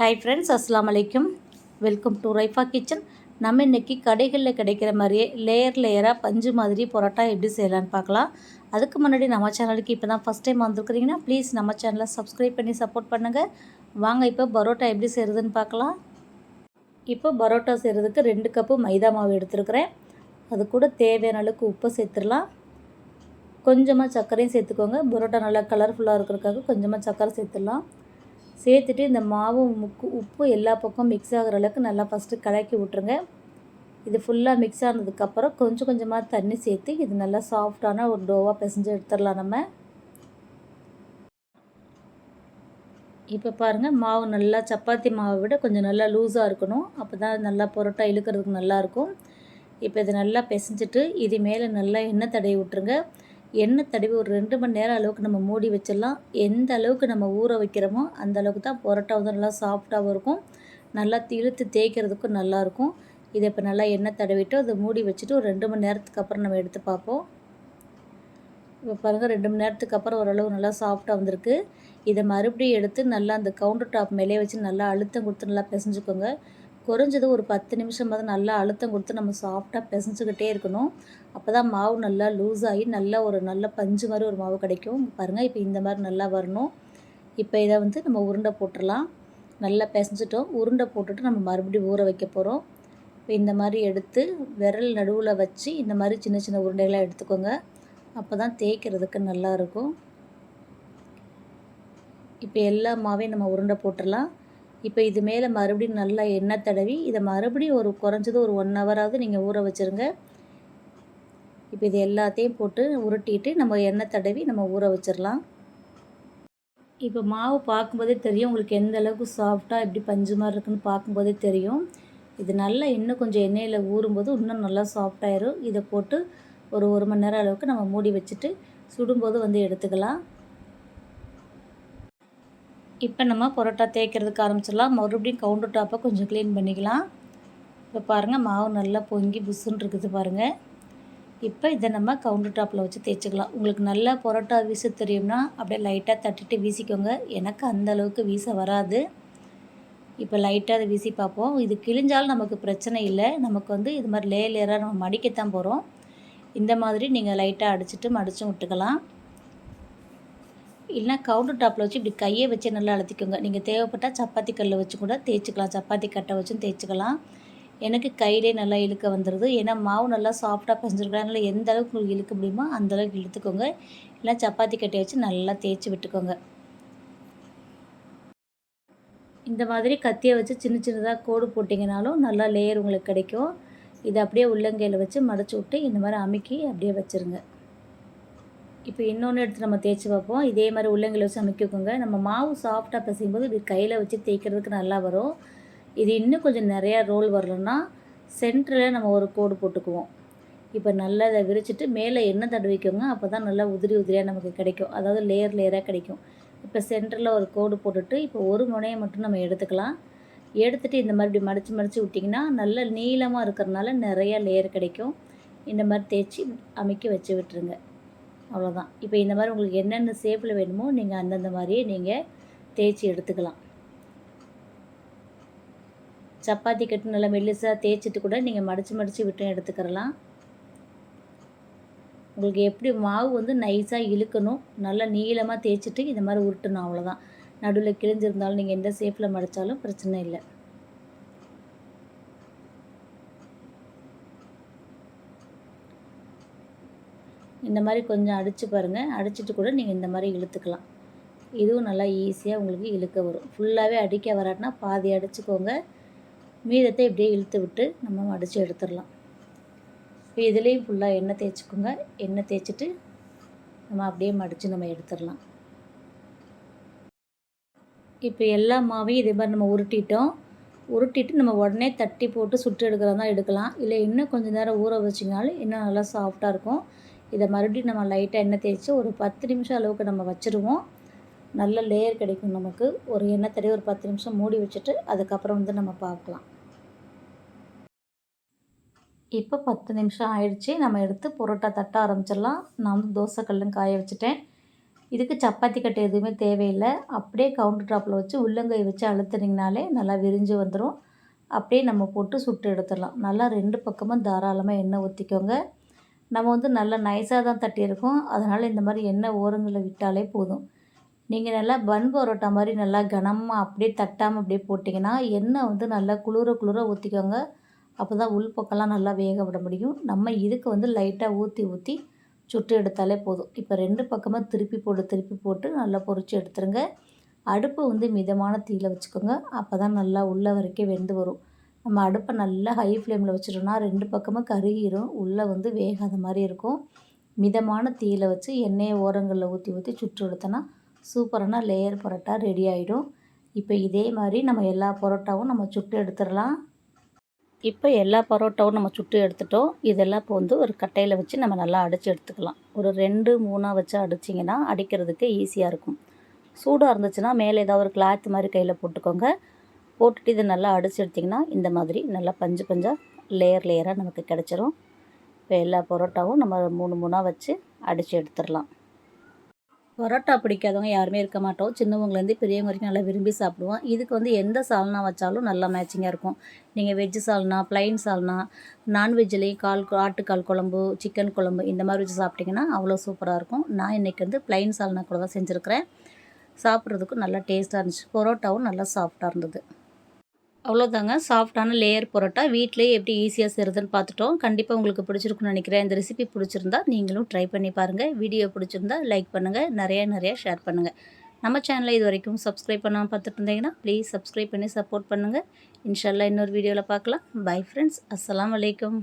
Hi friends அஸ்லாம் அலைக்கும் welcome to Raifa kitchen நம்ம இன்றைக்கி கடைகளில் கிடைக்கிற மாதிரியே லேயர் லேயராக பஞ்சு மாதிரி பரோட்டா எப்படி செய்யலான்னு பார்க்கலாம். அதுக்கு முன்னாடி நம்ம சேனலுக்கு இப்போ தான் ஃபஸ்ட் டைம் வந்திருக்கிறீங்கன்னா ப்ளீஸ் நம்ம சேனலை சப்ஸ்கிரைப் பண்ணி சப்போர்ட் பண்ணுங்கள் வாங்க இப்போ பரோட்டா எப்படி செய்கிறதுன்னு பார்க்கலாம். இப்போ பரோட்டா செய்கிறதுக்கு ரெண்டு கப்பு மைதா மாவு எடுத்துருக்கிறேன். அது கூட தேவையான அளவுக்கு உப்பு சேர்த்துடலாம். கொஞ்சமாக சர்க்கரையும் சேர்த்துக்கோங்க. பரோட்டா நல்லா கலர்ஃபுல்லாக இருக்கிறதுக்காக கொஞ்சமாக சர்க்கரை சேர்த்துடலாம். சேர்த்துட்டு இந்த மாவு முக்கு உப்பு எல்லா பக்கம் மிக்ஸ் ஆகிற அளவுக்கு நல்லா ஃபஸ்ட்டு கலக்கி விட்ருங்க இது ஃபுல்லாக மிக்ஸ் ஆனதுக்கப்புறம் கொஞ்சம் கொஞ்சமாக தண்ணி சேர்த்து இது நல்லா சாஃப்டான ஒரு டோவாக பிசைஞ்சு எடுத்துடலாம் நம்ம. இப்போ பாருங்கள் மாவு நல்லா சப்பாத்தி மாவை விட கொஞ்சம் நல்லா லூஸாக இருக்கணும். அப்போ தான் நல்லா பரோட்டா இழுக்கிறதுக்கு நல்லாயிருக்கும் இப்போ இதை நல்லா பிசைஞ்சிட்டு இது மேலே நல்லா எண்ணெய் தடவி விட்ருங்க எண்ணெய் தடவி ஒரு ரெண்டு மணி நேரம் அளவுக்கு நம்ம மூடி வச்சிடலாம். எந்த அளவுக்கு நம்ம ஊற வைக்கிறோமோ அந்த அளவுக்கு தான் பரோட்டா வந்து நல்லா சாஃப்டாகவும் இருக்கும். நல்லா இழுத்து தேய்க்கிறதுக்கும் நல்லாயிருக்கும் இதை இப்போ நல்லா எண்ணெய் தடவிட்டு அதை மூடி வச்சுட்டு ஒரு ரெண்டு மணி நேரத்துக்கு அப்புறம் நம்ம எடுத்து பார்ப்போம். இப்போ பாருங்கள் ரெண்டு மணி நேரத்துக்கு அப்புறம் ஓரளவு நல்லா சாஃப்டாக வந்திருக்கு. இதை மறுபடியும் எடுத்து நல்லா அந்த கவுண்டர் டாப் மேலே வச்சு நல்லா அழுத்தம் கொடுத்து நல்லா பிசைஞ்சுக்கோங்க. குறைஞ்சது ஒரு பத்து நிமிஷம் தான் நல்லா அழுத்தம் கொடுத்து நம்ம சாஃப்டாக பிசைஞ்சுக்கிட்டே இருக்கணும். அப்போ தான் மாவு நல்லா லூஸ் ஆகி நல்லா ஒரு நல்ல பஞ்சு மாதிரி ஒரு மாவு கிடைக்கும். பாருங்கள் இப்போ இந்த மாதிரி நல்லா வரணும். இப்போ இதை வந்து நம்ம உருண்டை போட்டுடலாம். நல்லா பிசைஞ்சிட்டோம். உருண்டை போட்டுட்டு நம்ம மறுபடியும் ஊற வைக்க போகிறோம் இப்போ இந்த மாதிரி எடுத்து விரல் நடுவில் வச்சு இந்த மாதிரி சின்ன சின்ன உருண்டைகளாக எடுத்துக்கோங்க. அப்போ தான் தேய்க்கிறதுக்கு நல்லாயிருக்கும் இப்போ எல்லா மாவையும் நம்ம உருண்டை போட்டுடலாம். இப்போ இது மேலே மறுபடியும் நல்லா எண்ணெய் தடவி இதை மறுபடியும் ஒரு குறைஞ்சது ஒரு ஒன் ஹவராவது நீங்கள் ஊற வச்சுருங்க. இப்போ இது எல்லாத்தையும் போட்டு உருட்டிட்டு நம்ம எண்ணெய் தடவி நம்ம ஊற வச்சிடலாம் இப்போ மாவு பார்க்கும்போதே தெரியும் உங்களுக்கு எந்த அளவுக்கு சாஃப்டாக எப்படி பஞ்சு மாதிரி இருக்குன்னு பார்க்கும்போதே தெரியும். இது நல்லா இன்னும் கொஞ்சம் எண்ணெயில் ஊறும்போது இன்னும் நல்லா சாஃப்டாயிரும் இதை போட்டு ஒரு ஒரு மணி நேரம் அளவுக்கு நம்ம மூடி வச்சுட்டு சுடும்போது வந்து எடுத்துக்கலாம். இப்போ நம்ம பரோட்டா தேய்க்கிறதுக்கு ஆரம்பிச்சிடலாம். மறுபடியும் கவுண்டர் டாப்பை கொஞ்சம் க்ளீன் பண்ணிக்கலாம். இப்போ பாருங்கள் மாவு நல்லா பொங்கி புஷ்ஷுன்னு இருக்குது பாருங்கள் இப்போ இதை நம்ம கவுண்டர் டாப்பில் வச்சு தேய்ச்சிக்கலாம். உங்களுக்கு நல்லா பரோட்டா வீச தெரியும்னா அப்படியே லைட்டாக தட்டிட்டு வீசிக்கோங்க. எனக்கு அந்த அளவுக்கு வீச வராது. இப்போ லைட்டாக அதை வீசி பார்ப்போம். இது கிழிஞ்சாலும் நமக்கு பிரச்சனை இல்லை. நமக்கு வந்து இது மாதிரி லே லேயராக நம்ம மடிக்கத்தான் போகிறோம் இந்த மாதிரி நீங்கள் லைட்டாக அடிச்சுட்டு மடிச்சும் விட்டுக்கலாம். இல்லைனா கவுண்டர் டாப்பில் வச்சு இப்படி கையை வச்சு நல்லா அழுத்திக்கோங்க. நீங்கள் தேவைப்பட்டால் சப்பாத்தி கல்லை வச்சு கூட தேய்ச்சிக்கலாம். சப்பாத்தி கட்டை வச்சும் தேய்ச்சிக்கலாம். எனக்கு கையிலே நல்லா இழுக்க வந்துடுது ஏன்னா மாவு நல்லா சாஃப்டாக பசஞ்சிருக்கிறதுனால எந்த அளவுக்கு உங்களுக்கு இழுக்க முடியுமோ அந்த அளவுக்கு இழுத்துக்கோங்க. இல்லை சப்பாத்தி கட்டையை வச்சு நல்லா தேய்ச்சி விட்டுக்கோங்க. இந்த மாதிரி கத்தியை வச்சு சின்ன சின்னதாக கோடு போட்டிங்கனாலும் நல்லா லேயர் உங்களுக்கு கிடைக்கும். இதை அப்படியே உள்ளங்கையில் வச்சு மடச்சி விட்டு இந்த மாதிரி அமுக்கி அப்படியே வச்சுருங்க. இப்போ இன்னொன்று எடுத்து நம்ம தேய்ச்சி பார்ப்போம். இதே மாதிரி உள்ளங்களை வச்சு அமைக்கிக்கோங்க. நம்ம மாவு சாஃப்டாக பிசையும்போது இப்படி கையில் வச்சு தேய்க்கிறதுக்கு நல்லா வரும். இது இன்னும் கொஞ்சம் நிறையா ரோல் வரலன்னா சென்டரில் நம்ம ஒரு கோடு போட்டுக்குவோம். இப்போ நல்லா இதை விரிச்சிட்டு மேலே எண்ணெய் தடவிக்கோங்க அப்போ தான் நல்லா உதிரி உதிரியாக நமக்கு கிடைக்கும். அதாவது லேயர் லேயராக கிடைக்கும். இப்போ சென்டரில் ஒரு கோடு போட்டுட்டு இப்போ ஒரு முனையை மட்டும் நம்ம எடுத்துக்கலாம். எடுத்துகிட்டு இந்த மாதிரி இப்படி மடித்து மடித்து விட்டிங்கன்னா நல்ல நீளமாக இருக்கிறனால நிறையா லேயர் கிடைக்கும். இந்த மாதிரி தேய்ச்சி அமைக்க வச்சு விட்டுருங்க. அவ்வளோதான் இப்போ இந்த மாதிரி உங்களுக்கு என்னென்ன ஷேப்பில் வேணுமோ நீங்கள் அந்தந்த மாதிரியே நீங்கள் தேய்ச்சி எடுத்துக்கலாம். சப்பாத்தி கட்டு நல்லா மெல்லிசாக தேய்ச்சிட்டு கூட நீங்கள் மடித்து மடித்து விட்டு எடுத்துக்கிறலாம் உங்களுக்கு எப்படி மாவு வந்து நைஸாக இழுக்கணும் நல்லா நீளமாக தேய்ச்சிட்டு இந்த மாதிரி உருட்டணும் அவ்வளோதான் நடுவில் கிழிஞ்சிருந்தாலும் நீங்கள் எந்த ஷேப்பில் மடித்தாலும் பிரச்சனை இல்லை. இந்த மாதிரி கொஞ்சம் அடித்து பாருங்கள் அடிச்சுட்டு கூட நீங்கள் இந்த மாதிரி இழுத்துக்கலாம். இதுவும் நல்லா ஈஸியாக உங்களுக்கு இழுக்க வரும். ஃபுல்லாகவே அடிக்க வராட்டினா பாதி அடிச்சுக்கோங்க. மீதத்தை இப்படியே இழுத்து விட்டு நம்ம அடித்து எடுத்துடலாம். இப்போ இதுலேயும் ஃபுல்லாக எண்ணெய் தேய்ச்சிக்கோங்க. எண்ணெய் தேய்ச்சிட்டு நம்ம அப்படியே மடித்து நம்ம எடுத்துடலாம். இப்போ எல்லா மாவையும் இதே மாதிரி நம்ம உருட்டிட்டோம். உருட்டிட்டு நம்ம உடனே தட்டி போட்டு சுட்டு எடுக்கிறதா எடுக்கலாம். இல்லை இன்னும் கொஞ்சம் நேரம் ஊற வச்சிங்கனாலும் இன்னும் நல்லா சாஃப்டாக இருக்கும். இதை மறுபடியும் நம்ம லைட்டாக எண்ணெய் தேய்ச்சி ஒரு பத்து நிமிஷம் அளவுக்கு நம்ம வச்சுருவோம். நல்ல லேயர் கிடைக்கும் நமக்கு. ஒரு எண்ணெய் தடவை ஒரு பத்து நிமிஷம் மூடி வச்சுட்டு அதுக்கப்புறம் வந்து நம்ம பார்க்கலாம். இப்போ பத்து நிமிஷம் ஆயிடுச்சு. நம்ம எடுத்து புரோட்டா தட்ட ஆரம்பிச்சிடலாம். நான் வந்து தோசை கல்லும் காய வச்சுட்டேன். இதுக்கு சப்பாத்தி கட்டை எதுவுமே தேவையில்லை. அப்படியே கவுண்டர் டாப்பில் வச்சு உள்ளங்கை வச்சு அழுத்துனீங்கனாலே நல்லா விரிஞ்சு வந்துடும் அப்படியே நம்ம போட்டு சுட்டு எடுத்துடலாம். நல்லா ரெண்டு பக்கமும் தாராளமாக எண்ணெய் ஊற்றிக்கோங்க நம்ம வந்து நல்லா நைஸாக தான் தட்டியிருக்கோம். அதனால் இந்த மாதிரி எண்ணெய் ஓரங்களில் விட்டாலே போதும். நீங்கள் நல்லா பன் பரோட்டா மாதிரி நல்லா கனமாக அப்படியே தட்டாமல் அப்படியே போட்டிங்கன்னா எண்ணெய் வந்து நல்லா குளிர குளிர ஊற்றிக்கோங்க அப்போ தான் உள் பக்கம்லாம் நல்லா வேக விட முடியும். நம்ம இதுக்கு வந்து லைட்டாக ஊற்றி ஊற்றி சுட்டு எடுத்தாலே போதும். இப்போ ரெண்டு பக்கமாக திருப்பி போட்டு திருப்பி போட்டு நல்லா பொரித்து எடுத்துருங்க. அடுப்பு வந்து மிதமான தீயில் வச்சுக்கோங்க. அப்போ தான் நல்லா உள்ள வரைக்கும் வெந்து வரும். நம்ம அடுப்பை நல்லா ஹை ஃப்ளேமில் வச்சிட்டோம்னா ரெண்டு பக்கமும் கருகிரும். உள்ளே வந்து வேகாத மாதிரி இருக்கும். மிதமான தீயில் வச்சு எண்ணெயை ஓரங்களில் ஊற்றி ஊற்றி சுட்டு எடுத்தோன்னா சூப்பரான லேயர் பரோட்டா ரெடி ஆகிடும் இப்போ இதே மாதிரி நம்ம எல்லா பரோட்டாவும் நம்ம சுட்டு எடுத்துடலாம். இப்போ எல்லா பரோட்டாவும் நம்ம சுட்டு எடுத்துட்டோம். இதெல்லாம் இப்போ வந்து ஒரு கட்டையில் வச்சு நம்ம நல்லா அடித்து எடுத்துக்கலாம். ஒரு ரெண்டு மூணாக வச்சு அடிச்சிங்கன்னா அடிக்கிறதுக்கு ஈஸியாக இருக்கும். சூடாக இருந்துச்சுன்னா மேலே ஏதாவது ஒரு கிளாத் மாதிரி கையில் போட்டுக்கோங்க. போட்டுட்டு இதை நல்லா அடித்து எடுத்திங்கன்னா இந்த மாதிரி நல்லா பஞ்சு பஞ்சாக லேயர் லேயராக நமக்கு கிடச்சிரும். இப்போ எல்லா பரோட்டாவும் நம்ம மூணு மூணாக வச்சு அடித்து எடுத்துடலாம். பரோட்டா பிடிக்காதவங்க யாருமே இருக்க மாட்டோம். சின்னவங்கலேருந்து பெரியவங்க வரைக்கும் நல்லா விரும்பி சாப்பிடுவோம். இதுக்கு வந்து எந்த சால்னா வச்சாலும் நல்லா மேட்சிங்காக இருக்கும். நீங்கள் வெஜ்ஜு சால்னா ப்ளைன் சால்னா நான்வெஜ்லேயும் கால் ஆட்டுக்கால் குழம்பு சிக்கன் குழம்பு இந்த மாதிரி வச்சு சாப்பிட்டிங்கன்னா அவ்வளோ சூப்பராக இருக்கும். நான் இன்றைக்கி வந்து ப்ளைன் சால்னா கூட தான் செஞ்சுருக்கிறேன். சாப்பிட்றதுக்கும் நல்லா டேஸ்ட்டாக இருந்துச்சு. பரோட்டாவும் நல்லா சாஃப்டாக இருந்தது. அவ்வளோதாங்க சாஃப்டான லேயர் பரோட்டா. வீட்டிலேயே எப்படி ஈஸியாக செய்கிறதுன்னு பார்த்துட்டோம். கண்டிப்பாக உங்களுக்கு பிடிச்சிருக்குன்னு நினைக்கிறேன். இந்த ரெசிபி பிடிச்சிருந்தா நீங்களும் ட்ரை பண்ணி பாருங்கள் வீடியோ பிடிச்சிருந்தா லைக் பண்ணுங்கள் நிறையா நிறையா ஷேர் பண்ணுங்கள் நம்ம சேனலை இது வரைக்கும் சப்ஸ்கிரைப் பண்ணாமல் பார்த்துட்டு இருந்தீங்கன்னா ப்ளீஸ் சப்ஸ்கிரைப் பண்ணி சப்போர்ட் பண்ணுங்கள் இன்ஷால்லா இன்னொரு வீடியோவில் பார்க்கலாம். பை ஃப்ரெண்ட்ஸ் அஸ்லாம் வலைக்கம்